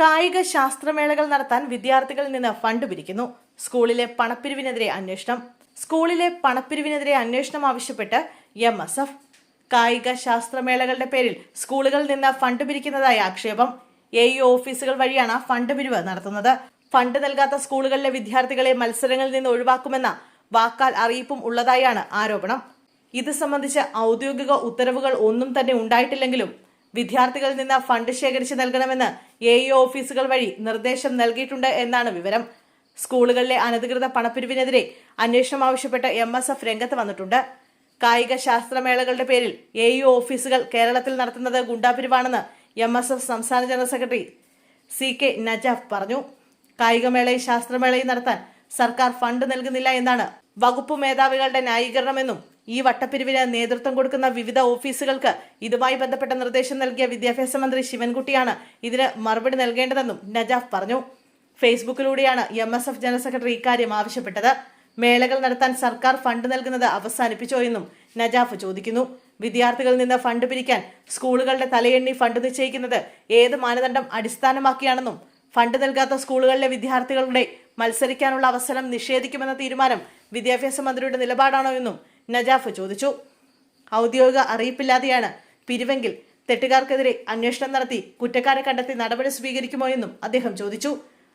കായിക ശാസ്ത്രമേളകൾ നടത്താൻ വിദ്യാർത്ഥികളിൽ നിന്ന് ഫണ്ട് പിരിക്കുന്നു. സ്കൂളിലെ പണപ്പിരിവിനെതിരെ അന്വേഷണം. സ്കൂളിലെ പണപ്പിരിവിനെതിരെ അന്വേഷണം ആവശ്യപ്പെട്ട് എം എസ് എഫ് കായിക ശാസ്ത്രമേളകളുടെ പേരിൽ സ്കൂളുകളിൽ നിന്ന് ഫണ്ട് പിരിക്കുന്നതായി ആക്ഷേപം. എ ഇ ഓഫീസുകൾ വഴിയാണ് ഫണ്ട് പിരിവ് നടത്തുന്നത്. ഫണ്ട് നൽകാത്ത സ്കൂളുകളിലെ വിദ്യാർത്ഥികളെ മത്സരങ്ങളിൽ നിന്ന് ഒഴിവാക്കുമെന്ന വാക്കാൽ അറിയിപ്പും ഉള്ളതായാണ് ആരോപണം. ഇത് സംബന്ധിച്ച് ഔദ്യോഗിക ഉത്തരവുകൾ ഒന്നും തന്നെ ഉണ്ടായിട്ടില്ലെങ്കിലും വിദ്യാർത്ഥികളിൽ നിന്ന് ഫണ്ട് ശേഖരിച്ച് നൽകണമെന്ന് എ ഇ ഓഫീസുകൾ വഴി നിർദ്ദേശം നൽകിയിട്ടുണ്ട് എന്നാണ് വിവരം. സ്കൂളുകളിലെ അനധികൃത പണപ്പിരിവിനെതിരെ അന്വേഷണം ആവശ്യപ്പെട്ട് എം എസ് എഫ് രംഗത്ത് വന്നിട്ടുണ്ട്. കായിക ശാസ്ത്രമേളകളുടെ പേരിൽ എ ഇ ഓഫീസുകൾ കേരളത്തിൽ നടത്തുന്നത് ഗുണ്ടാപിരിവാണെന്ന് എം എസ് എഫ് സംസ്ഥാന general secretary C K Najaf പറഞ്ഞു. കായികമേളയും ശാസ്ത്രമേളയും നടത്താൻ സർക്കാർ ഫണ്ട് നൽകുന്നില്ല എന്നാണ് വകുപ്പ് മേധാവികളുടെ ന്യായീകരണമെന്നും ഈ വട്ടപ്പിരിവിന് നേതൃത്വം കൊടുക്കുന്ന വിവിധ ഓഫീസുകൾക്ക് ഇതുമായി ബന്ധപ്പെട്ട നിർദ്ദേശം നൽകിയ വിദ്യാഭ്യാസ മന്ത്രി ശിവൻകുട്ടിയാണ് ഇതിന് മറുപടി നൽകേണ്ടതെന്നും നജാഫ് പറഞ്ഞു. ഫേസ്ബുക്കിലൂടെയാണ് M S F general secretary ഇക്കാര്യം ആവശ്യപ്പെട്ടത്. മേളകൾ നടത്താൻ സർക്കാർ ഫണ്ട് നൽകുന്നത് അവസാനിപ്പിച്ചോ എന്നും നജാഫ് ചോദിക്കുന്നു. വിദ്യാർത്ഥികളിൽ നിന്ന് ഫണ്ട് പിരിക്കാൻ സ്കൂളുകളുടെ തലയെണ്ണി ഫണ്ട് നിശ്ചയിക്കുന്നത് ഏത് മാനദണ്ഡം അടിസ്ഥാനമാക്കിയാണെന്നും ഫണ്ട് നൽകാത്ത സ്കൂളുകളിലെ വിദ്യാർത്ഥികളുടെ മത്സരിക്കാനുള്ള അവസരം നിഷേധിക്കുമെന്ന തീരുമാനം വിദ്യാഭ്യാസ മന്ത്രിയുടെ നിലപാടാണോ എന്നും നജാഫ് ചോദിച്ചു. ഔദ്യോഗിക അറിയിപ്പില്ലാതെയാണ് പിരിവെങ്കിൽ തെറ്റുകാർക്കെതിരെ അന്വേഷണം നടത്തി കുറ്റക്കാരെ കണ്ടെത്തി നടപടി സ്വീകരിക്കുമോ എന്നും അദ്ദേഹം ചോദിച്ചു.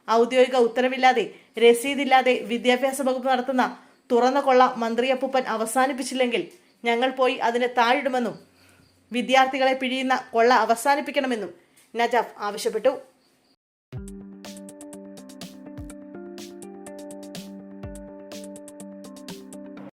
ഔദ്യോഗിക ഉത്തരവില്ലാതെ രസീതില്ലാതെ വിദ്യാഭ്യാസ വകുപ്പ് നടത്തുന്ന തുറന്ന കൊള്ള മന്ത്രിയപ്പൂപ്പൻ അവസാനിപ്പിച്ചില്ലെങ്കിൽ ഞങ്ങൾ പോയി അതിനെ താഴിടുമെന്നും വിദ്യാർത്ഥികളെ പിഴിയുന്ന കൊള്ള അവസാനിപ്പിക്കണമെന്നും നജാഫ് ആവശ്യപ്പെട്ടു.